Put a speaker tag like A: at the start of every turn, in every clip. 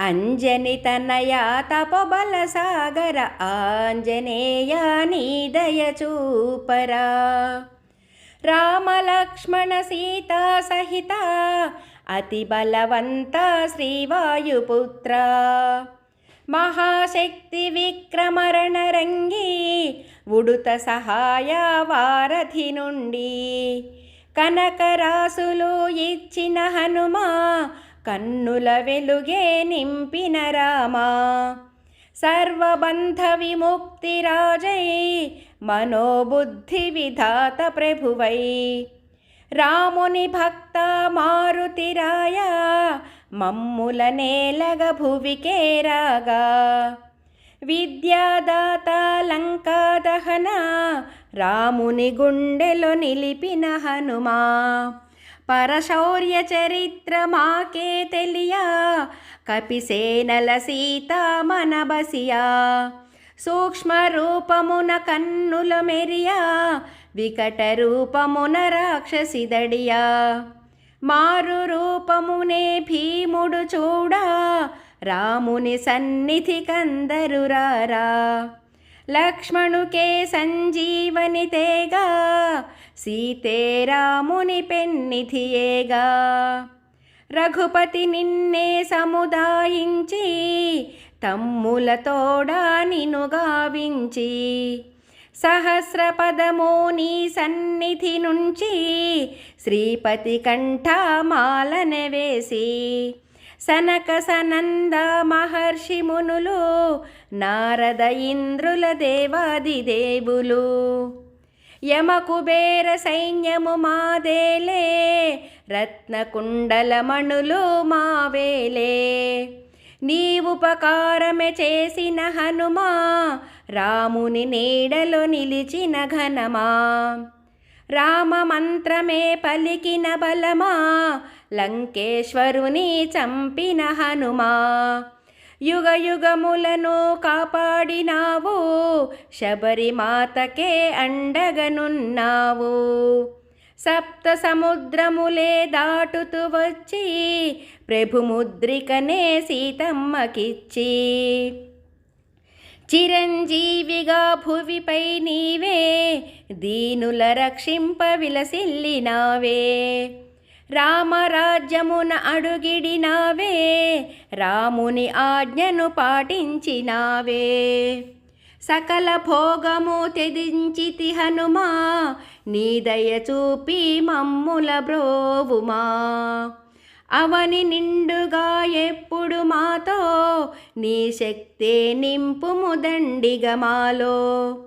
A: అంజని తనయ తపబల సాగర ఆంజనేయ నీదయ చూపరా. రామలక్ష్మణ సీతా సహిత అతి బలవంత శ్రీవాయుపుత్ర. మహాశక్తి విక్రమరణరంగి ఉడుత సహాయ వారధి నుండి. కనకరాసులు ఇచ్చిన హనుమా కన్నుల వెలుగే నింపిన రామా. సర్వబంధ విముక్తి రాజై మనోబుద్ధి విధాత ప్రభువై. రాముని భక్త మారుతిరాయ మమ్ముల నేలగ భువికే రాగా. విద్యాదాత లంకాదహన రాముని గుండెలో నిలిపిన హనుమా. పరశౌర్య చరిత్ర మాకే తెలియా. కపిసేనల సీత మన బసియా సూక్ష్మ రూపమున కన్నుల మెరియా. వికట రూపమున రాక్షసిదడియా మారు రూపమునే భీముడు చూడా. రాముని సన్నిధి కందరు రారా. లక్ష్మణుకే సంజీవని తేగా సీతే రాముని పెన్నిధియేగా రఘుపతి నిన్నే సముదాయించి తమ్ములతోడా నిను గావించి. సహస్రపదము నీ సన్నిధి నుంచి శ్రీపతి కంఠమాలన వేసి. సనక సనంద మహర్షి మునులు నారద ఇంద్రుల దేవాది దేవులు. యమకుబేర సైన్యము మాదేలే రత్నకుండల మణులు మావేలే. నీవుపకారమే చేసిన హనుమా రాముని నీడలో నిలిచిన ఘనమా. రామ మంత్రమే పలికిన బలమా లంకేశ్వరుని చంపిన హనుమా. యుగ యుగములను కాపాడినావు శబరిమాతకే అండగనున్నావు. సప్త సముద్రములే దాటుతూ వచ్చి ప్రభుముద్రికనే సీతమ్మకిచ్చి. చిరంజీవిగా భువిపై నీవే దీనుల రక్షింప విలసిల్లినావే. రామరాజ్యమున అడుగిడినావే రాముని ఆజ్ఞను పాటించినావే. సకల భోగము తెదించితి హనుమా నీ దయ చూపి మమ్ముల బ్రోవుమా. అవని నిండుగా ఎప్పుడు మాతో నీ శక్తే నింపుము దండిగమాలో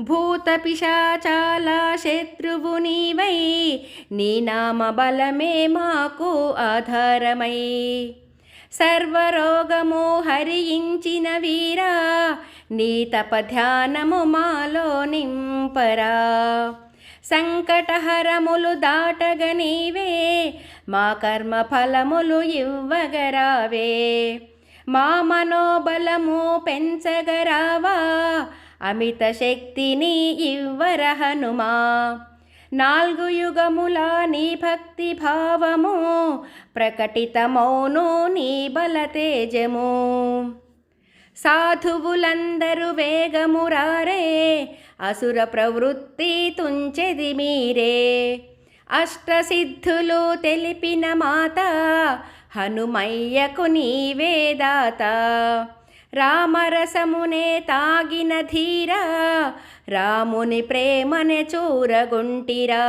A: భూతపిశాచాల శత్రువు నీవై నీ నామ బలమే మాకు ఆధారమై. సర్వరోగము హరించిన వీరా నీ తపధ్యానము మాలో నింపరా. సంకటహరములు దాటగ నీవే మా కర్మ ఫలములు ఇవ్వగరావే మా మనోబలము పెంచగరావా అమిత శక్తిని ఇవ్వర హనుమా. నాలుగు యుగముల నీ భక్తి భావము ప్రకటితమౌను నీ బల తేజము సాధువులందరూ వేగమురారే అసుర ప్రవృత్తి తుంచెది మీరే. అష్టసిద్ధులు తెలిపిన మాత హనుమయ్యకు నీవేదాత రామరసమునే తాగిన ధీరా రాముని ప్రేమనే చూరగుంటిరా.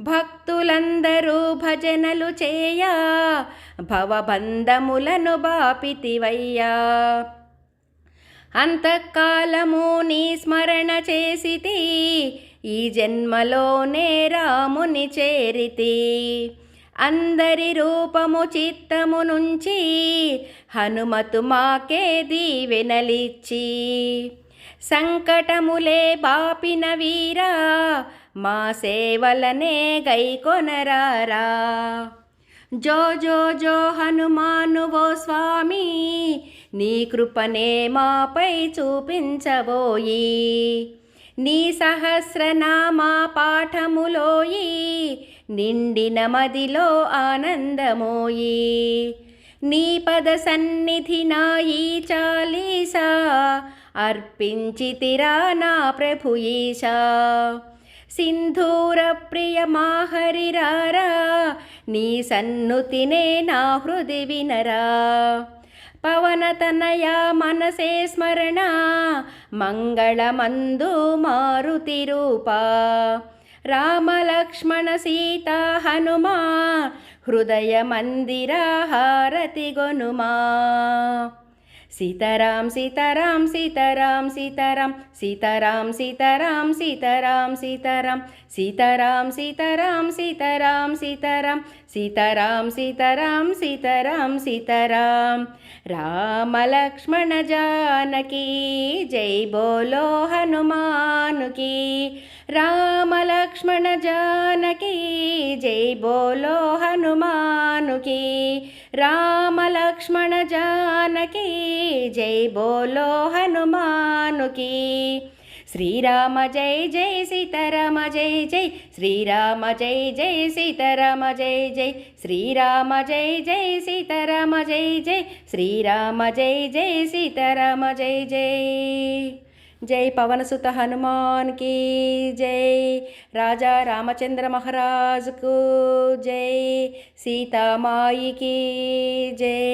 A: భక్తులందరూ భజనలు చేయా భవబంధములను బాపితివయ్యా. అంతకాలము నీ స్మరణ చేసితి ఈ జన్మలోనే రాముని చేరితి. అందరి రూపము చిత్తము నుంచి హనుమతు మాకే దీవెనలిచ్చి. సంకటములే బాపిన వీరా మా సేవలనే గైకొనరారా జో జో జో హనుమానువో స్వామి నీ కృపనే మాపై చూపించబోయి. నీ సహస్రనామా పాఠములోయి నిండిన మదిలో ఆనందమోయి. నీ పద సన్నిధి నాయి చాలీసా అర్పించితిరా నా ప్రభు ఈశా సింధూర ప్రియ మాహరిరారా నీ సన్నుతినే నా హృది వినరా. పవనతనయ మనసే స్మరణ మంగళమందు మారుతి रामलक्ष्मणसीता हनुमा हृदयमन्दिरा हारति गोनुमा सीतरां सीतरां सीतरां सितरां सीतरां सितरां सितरां सितरां सीतरां सितरां सीतरां सितरां सीतरां सितरां राम लक्ष्मण जानकी जय बोलो हनुमान की రామలక్ష్మణ జానకి జై బోలో హనుమానుకి. రామలక్ష్మణ జానకి జై బోలో హనుమానుకి. శ్రీరామ జై జై సీతారామ జై జై శ్రీరామ జై జై సీతారామ జై జై. శ్రీరామ జై జై సీతారామ జై జై శ్రీరామ జై జై సీతారామ జై జై. జై పవనసుత హనుమాన్కి జై. రాజా రామచంద్ర మహారాజుకు జై. సీతామాయికి జై.